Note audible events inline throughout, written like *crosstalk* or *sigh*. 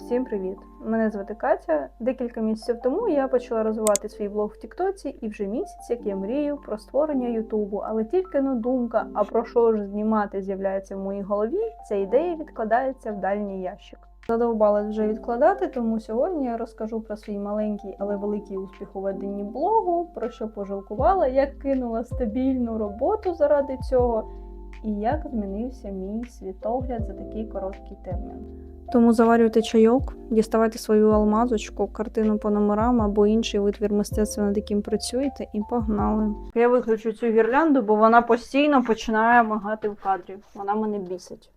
Всім привіт! Мене звати Катя. Декілька місяців тому я почала розвивати свій блог в Тіктоці, і вже місяць, як я мрію про створення Ютубу, але тільки не думка, а про що ж знімати з'являється в моїй голові. Ця ідея відкладається в дальній ящик. Задовбалась вже відкладати, тому сьогодні я розкажу про свій маленький, але великий успіх у веденні блогу, про що пожалкувала, як кинула стабільну роботу заради цього, і як змінився мій світогляд за такий короткий термін. Тому заварюйте чайок, діставайте свою алмазочку, картину по номерам або інший витвір мистецтва, над яким працюєте, і погнали. Я виключу цю гірлянду, бо вона постійно починає магати в кадрі. Вона мене бісить.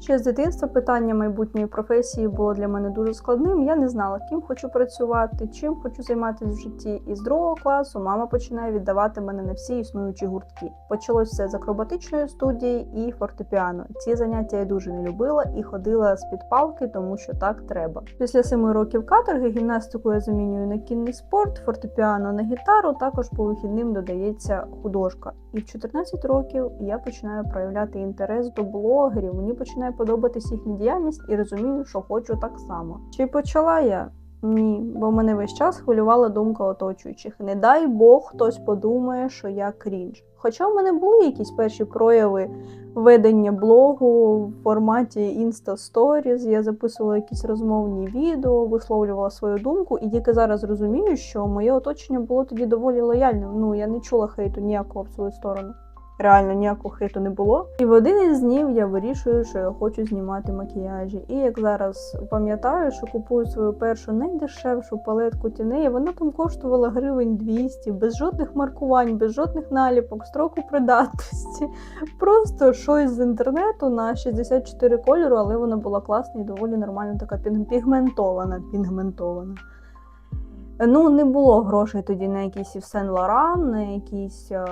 Ще з дитинства питання майбутньої професії було для мене дуже складним. Я не знала, ким хочу працювати, чим хочу займатися в житті. І з другого класу мама починає віддавати мене на всі існуючі гуртки. Почалось все з акробатичної студії і фортепіано. Ці заняття я дуже не любила і ходила з під палки, тому що так треба. Після семи років каторги гімнастику я замінюю на кінний спорт, фортепіано на гітару. Також по вихідним додається художка. І в 14 років я починаю проявляти інтерес до блогерів. Мені починає подобатись їхня діяльність і розумію, що хочу так само. Чи почала я? Ні, бо мене весь час хвилювала думка оточуючих. Не дай Бог хтось подумає, що я крінж. Хоча в мене були якісь перші прояви ведення блогу в форматі Insta Stories, я записувала якісь розмовні відео, висловлювала свою думку, і тільки зараз розумію, що моє оточення було тоді доволі лояльним. Ну я не чула хейту ніякого в свою сторону. Реально ніякого хейту не було. І в один із днів я вирішую, що я хочу знімати макіяжі. І як зараз пам'ятаю, що купую свою першу найдешевшу палетку тіней, вона там коштувала гривень 200, без жодних маркувань, без жодних наліпок, строку придатності. Просто щось з інтернету на 64 кольору, але вона була класна і доволі нормально така пігментована. пігментована. Ну, не було грошей тоді на якийсь Сен Лоран, на якісь е,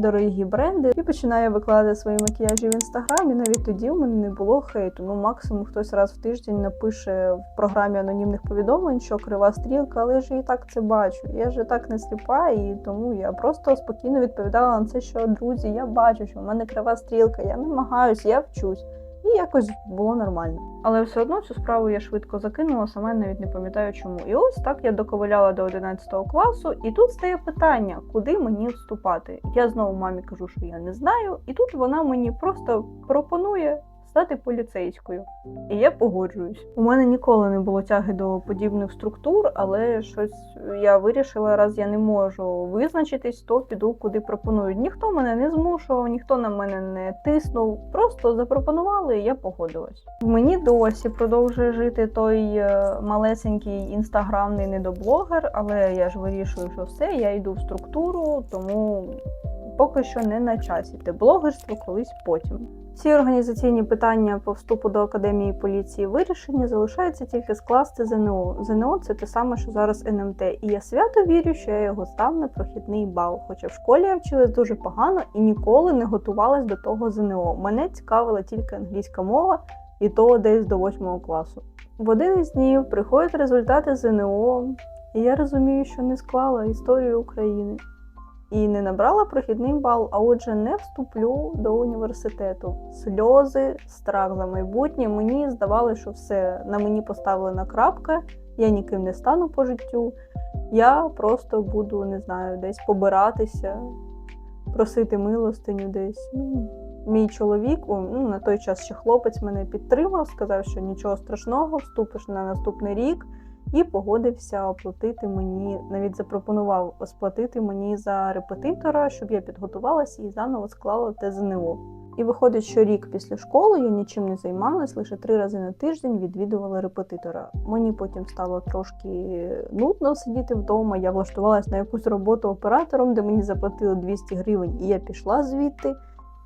дорогі бренди. І починаю викладати свої макіяжі в інстаграм, і навіть тоді в мене не було хейту. Ну, максимум хтось раз в тиждень напише в програмі анонімних повідомлень, що крива стрілка, але я ж і так це бачу. Я ж і так не сліпа, і тому я просто спокійно відповідала на це, що друзі, я бачу, що в мене крива стрілка, я намагаюся, я вчусь. І якось було нормально. Але все одно цю справу я швидко закинула, сама навіть не пам'ятаю чому. І ось так я доковиляла до 11 класу, і тут стає питання, куди мені вступати. Я знову мамі кажу, що я не знаю, і тут вона мені просто пропонує стати поліцейською. І я погоджуюсь. У мене ніколи не було тяги до подібних структур, але щось я вирішила, раз я не можу визначитись, то піду куди пропонують. Ніхто мене не змушував, ніхто на мене не тиснув. Просто запропонували, і я погодилась. Мені досі продовжує жити той е, малесенький інстаграмний недоблогер, але я ж вирішую, що все, я йду в структуру, тому поки що не на часі. Те блогерство колись потім. Ці організаційні питання по вступу до академії поліції вирішені, залишається тільки скласти ЗНО. ЗНО це те саме, що зараз НМТ. І я свято вірю, що я його став на прохідний бал. Хоча в школі я вчилась дуже погано і ніколи не готувалась до того ЗНО. Мене цікавила тільки англійська мова, і то десь до 8 класу. В один із днів приходять результати ЗНО, і я розумію, що не склала історію України. І не набрала прохідний бал, а отже, не вступлю до університету. Сльози, страх за майбутнє. Мені здавалося, що все на мені поставлена крапка, я ніким не стану по життю. Я просто буду, не знаю, десь побиратися, просити милостиню десь. Ну, мій чоловік, ну, на той час ще хлопець мене підтримав, сказав, що нічого страшного, вступиш на наступний рік і погодився оплатити мені, навіть запропонував сплатити мені за репетитора, щоб я підготувалася і заново склала те ЗНО. І виходить, що рік після школи я нічим не займалась, лише три рази на тиждень відвідувала репетитора. Мені потім стало трошки нудно сидіти вдома. Я влаштувалась на якусь роботу оператором, де мені заплатили 200 гривень, і я пішла звідти.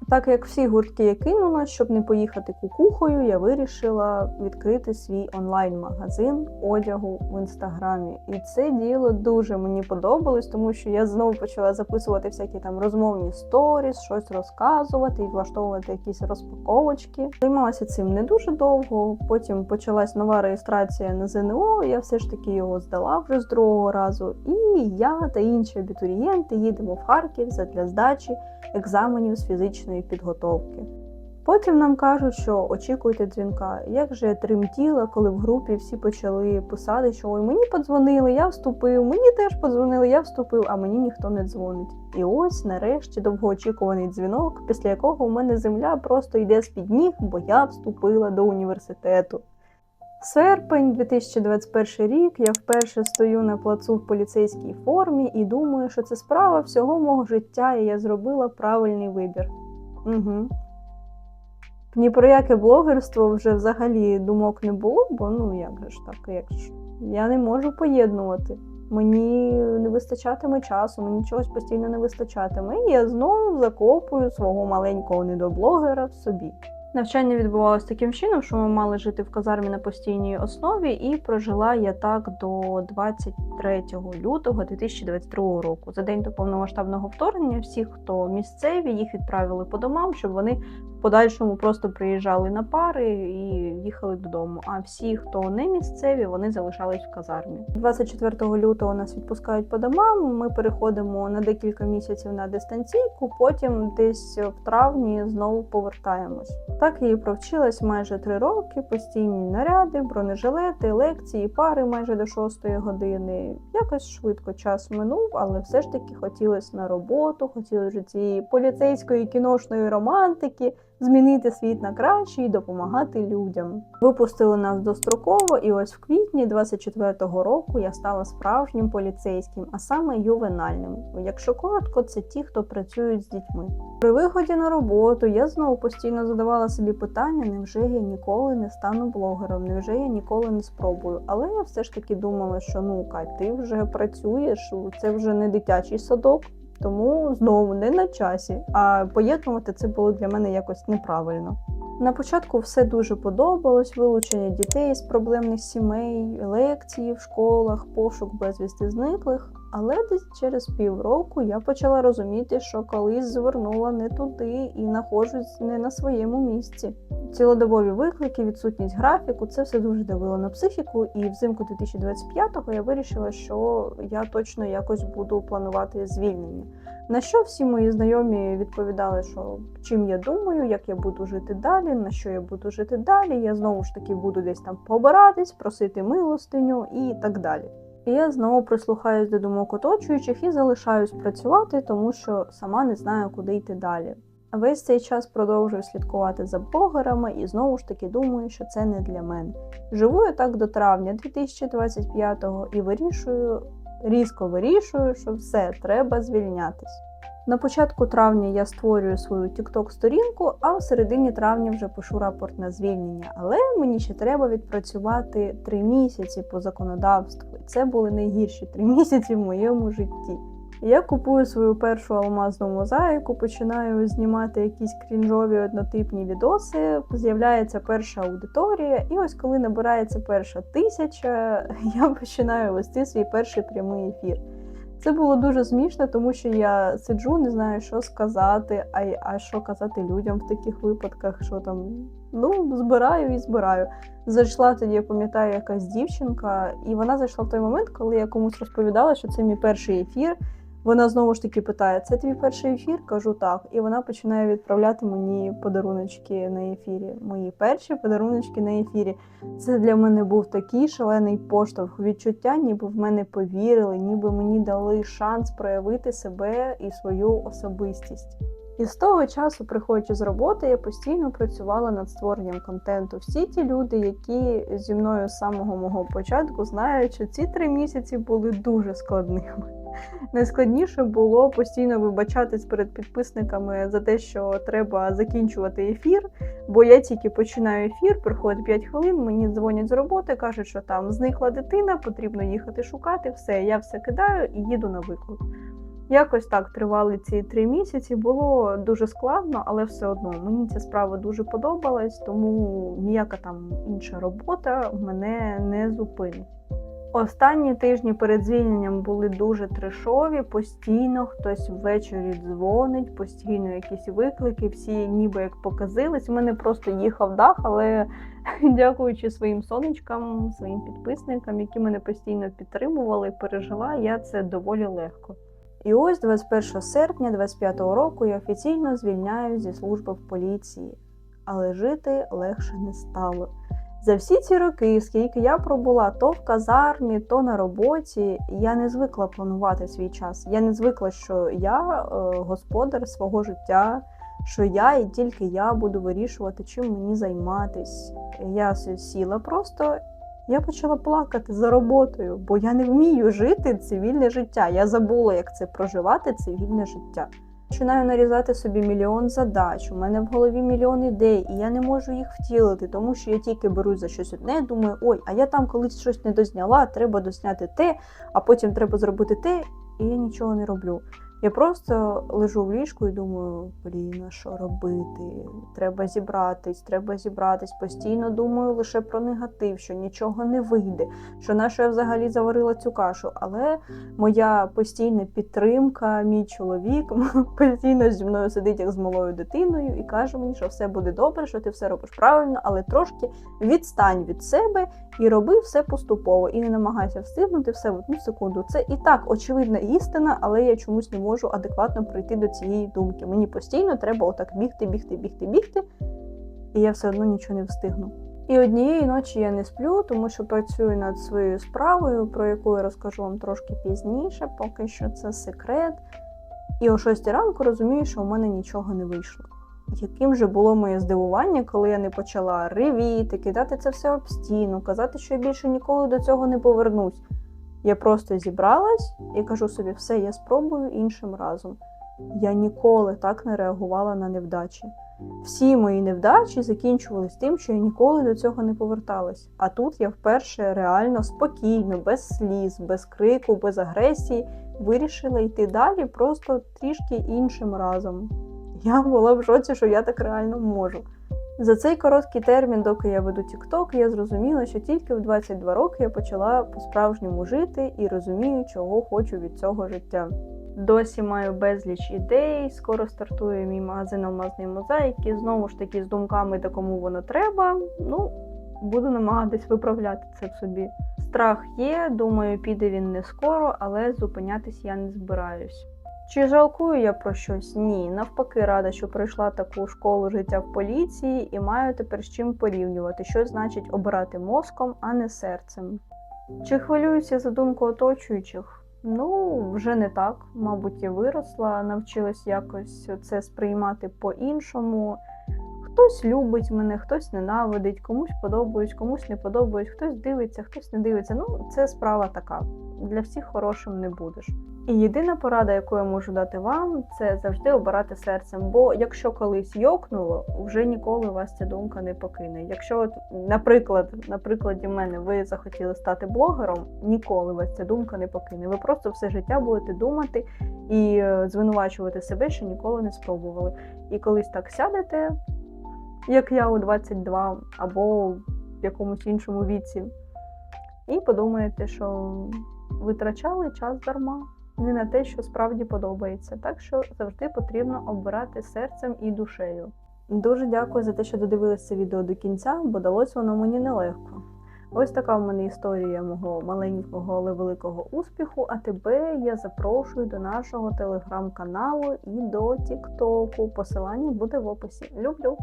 Так як всі гуртки я кинула, щоб не поїхати кукухою, я вирішила відкрити свій онлайн-магазин одягу в інстаграмі. І це діло дуже мені подобалось, тому що я знову почала записувати всякі там розмовні сторіс, щось розказувати і влаштовувати якісь розпаковочки. Займалася цим не дуже довго. Потім почалась нова реєстрація на ЗНО. Я все ж таки його здала вже з другого разу. І я та інші абітурієнти їдемо в Харків задля здачі екзаменів з фізичної підготовки. Потім нам кажуть, що очікуйте дзвінка. Як же я тремтіла, коли в групі всі почали писати, що ой, мені подзвонили, я вступив, мені теж подзвонили, я вступив, а мені ніхто не дзвонить. І ось нарешті довгоочікуваний дзвінок, після якого у мене земля просто йде з під ніг, бо я вступила до університету. Серпень 2021 рік я вперше стою на плацу в поліцейській формі і думаю, що це справа всього мого життя, і я зробила правильний вибір. Угу. Ні про яке блогерство вже взагалі думок не було, бо ну як же ж так, як ж я не можу поєднувати. Мені не вистачатиме часу, мені чогось постійно не вистачатиме. І я знову закопую свого маленького недоблогера в собі. Навчання відбувалося таким чином, що ми мали жити в казармі на постійній основі, і прожила я так до 23 лютого 2022 року. За день до повномасштабного вторгнення всіх, хто місцеві, їх відправили по домам, щоб вони подальшому просто приїжджали на пари і їхали додому. А всі, хто не місцеві, вони залишались в казармі. 24 лютого нас відпускають по домам. Ми переходимо на декілька місяців на дистанційку. Потім десь в травні знову повертаємось. Так і провчилась майже три роки, постійні наряди, бронежилети, лекції, пари майже до шостої години. Якось швидко час минув, але все ж таки хотілося на роботу, хотілося цієї поліцейської кіношної романтики, змінити світ на краще і допомагати людям. Випустили нас достроково, і ось в квітні 24-го року я стала справжнім поліцейським, а саме ювенальним. Якщо коротко, це ті, хто працюють з дітьми. При виході на роботу я знову постійно задавала собі питання: невже я ніколи не стану блогером, невже я ніколи не спробую. Але я все ж таки думала, що ну Кать, ти вже працюєш, це вже не дитячий садок. Тому знову не на часі, а поєднувати це було для мене якось неправильно. На початку все дуже подобалось: вилучення дітей з проблемних сімей, лекції в школах, пошук безвісти зниклих. Але десь через півроку я почала розуміти, що колись звернула не туди і знаходжусь не на своєму місці. Цілодобові виклики, відсутність графіку це все дуже давило на психіку. І взимку 2025-го я вирішила, що я точно якось буду планувати звільнення. На що всі мої знайомі відповідали, що чим я думаю, як я буду жити далі, на що я буду жити далі. Я знову ж таки буду десь там побиратись, просити милостиню і так далі. І я знову прислухаюсь до думок оточуючих і залишаюсь працювати, тому що сама не знаю, куди йти далі. Весь цей час продовжую слідкувати за блогерами і знову ж таки думаю, що це не для мене. Живу я так до травня 2025-го і вирішую, різко вирішую, що все, треба звільнятись. На початку травня я створюю свою TikTok сторінку, а в середині травня вже пишу рапорт на звільнення. Але мені ще треба відпрацювати три місяці по законодавству. Це були найгірші три *laughs* місяці в моєму житті. Я купую свою першу алмазну мозаїку, починаю знімати якісь крінжові однотипні відоси. З'являється перша аудиторія, і ось коли набирається перша тисяча, *laughs* я починаю вести свій перший прямий ефір. Це було дуже смішно, тому що я сиджу, не знаю, що сказати, а а що казати людям в таких випадках, що там ну збираю і збираю. Зайшла тоді, я пам'ятаю, якась дівчинка, і вона зайшла в той момент, коли я комусь розповідала, що це мій перший ефір. Вона знову ж таки питає: це твій перший ефір? Кажу так. І вона починає відправляти мені подаруночки на ефірі. Мої перші подаруночки на ефірі. Це для мене був такий шалений поштовх. Відчуття, ніби в мене повірили, ніби мені дали шанс проявити себе і свою особистість. І з того часу, приходячи з роботи, я постійно працювала над створенням контенту. Всі ті люди, які зі мною з самого мого початку знають, що ці три місяці були дуже складними. Найскладніше було постійно вибачатись перед підписниками за те, що треба закінчувати ефір. Бо я тільки починаю ефір, приходить 5 хвилин, мені дзвонять з роботи, кажуть, що там зникла дитина, потрібно їхати шукати. Все, я все кидаю і їду на виклик. Якось так тривали ці три місяці. Було дуже складно, але все одно мені ця справа дуже подобалась, тому ніяка там інша робота мене не зупинить. Останні тижні перед звільненням були дуже трешові, постійно хтось ввечері дзвонить, постійно якісь виклики, всі ніби як показились. У мене просто їхав дах, але *laughs* дякуючи своїм сонечкам, своїм підписникам, які мене постійно підтримували, пережила я це доволі легко. І ось 21 серпня 25 року я офіційно звільняю зі служби в поліції. але жити легше не стало. За всі ці роки, скільки я пробула то в казармі, то на роботі, я не звикла планувати свій час. Я не звикла, що я е, господар свого життя, що я і тільки я буду вирішувати, чим мені займатись. Я сіла просто, я почала плакати за роботою, бо я не вмію жити цивільне життя. Я забула, як це проживати цивільне життя. Починаю нарізати собі мільйон задач. У мене в голові мільйон ідей, і я не можу їх втілити, тому що я тільки берусь за щось одне, думаю, ой, а я там колись щось не дозняла, треба дозняти те, а потім треба зробити те, і я нічого не роблю. Я просто лежу в ліжку і думаю, блін, а що робити? Треба зібратись, треба зібратись. Постійно думаю лише про негатив, що нічого не вийде, що на що я взагалі заварила цю кашу. Але моя постійна підтримка, мій чоловік *laughs* постійно зі мною сидить як з малою дитиною і каже мені, що все буде добре, що ти все робиш правильно, але трошки відстань від себе і роби все поступово. І не намагайся встигнути все в одну секунду. Це і так очевидна істина, але я чомусь не можу адекватно прийти до цієї думки. Мені постійно треба отак бігти, бігти, бігти, бігти, і я все одно нічого не встигну. І однієї ночі я не сплю, тому що працюю над своєю справою, про яку я розкажу вам трошки пізніше, поки що це секрет. І о 6 ранку розумію, що у мене нічого не вийшло. Яким же було моє здивування, коли я не почала ревіти, кидати це все об стіну, казати, що я більше ніколи до цього не повернусь. Я просто зібралась і кажу собі, все, я спробую іншим разом. Я ніколи так не реагувала на невдачі. Всі мої невдачі закінчувались тим, що я ніколи до цього не поверталась. А тут я вперше реально спокійно, без сліз, без крику, без агресії вирішила йти далі просто трішки іншим разом. Я була в шоці, що я так реально можу. За цей короткий термін, доки я веду TikTok, я зрозуміла, що тільки в 22 роки я почала по-справжньому жити і розумію, чого хочу від цього життя. Досі маю безліч ідей. Скоро стартує мій магазин алмазної мозаїки. Знову ж таки, з думками та кому воно треба. Ну, буду намагатись виправляти це в собі. Страх є, думаю, піде він не скоро, але зупинятись я не збираюсь. Чи жалкую я про щось? Ні. Навпаки, рада, що пройшла таку школу життя в поліції і маю тепер з чим порівнювати, що значить обирати мозком, а не серцем. Чи хвилююся за думку оточуючих? Ну, вже не так. Мабуть, я виросла, навчилась якось це сприймати по-іншому. Хтось любить мене, хтось ненавидить, комусь подобаюсь, комусь не подобаюсь, хтось дивиться, хтось не дивиться. Ну, це справа така. Для всіх хорошим не будеш. І єдина порада, яку я можу дати вам, це завжди обирати серцем. Бо якщо колись йокнуло, вже ніколи вас ця думка не покине. Якщо, от, наприклад, на прикладі мене ви захотіли стати блогером, ніколи вас ця думка не покине. Ви просто все життя будете думати і е, звинувачувати себе, що ніколи не спробували. І колись так сядете, як я у 22 або в якомусь іншому віці, і подумаєте, що витрачали час дарма не на те, що справді подобається. Так що завжди потрібно обирати серцем і душею. Дуже дякую за те, що додивилися це відео до кінця, бо далось воно мені нелегко. Ось така в мене історія мого маленького, але великого успіху. А тебе я запрошую до нашого телеграм-каналу і до Тіктоку. Посилання буде в описі. Люблю!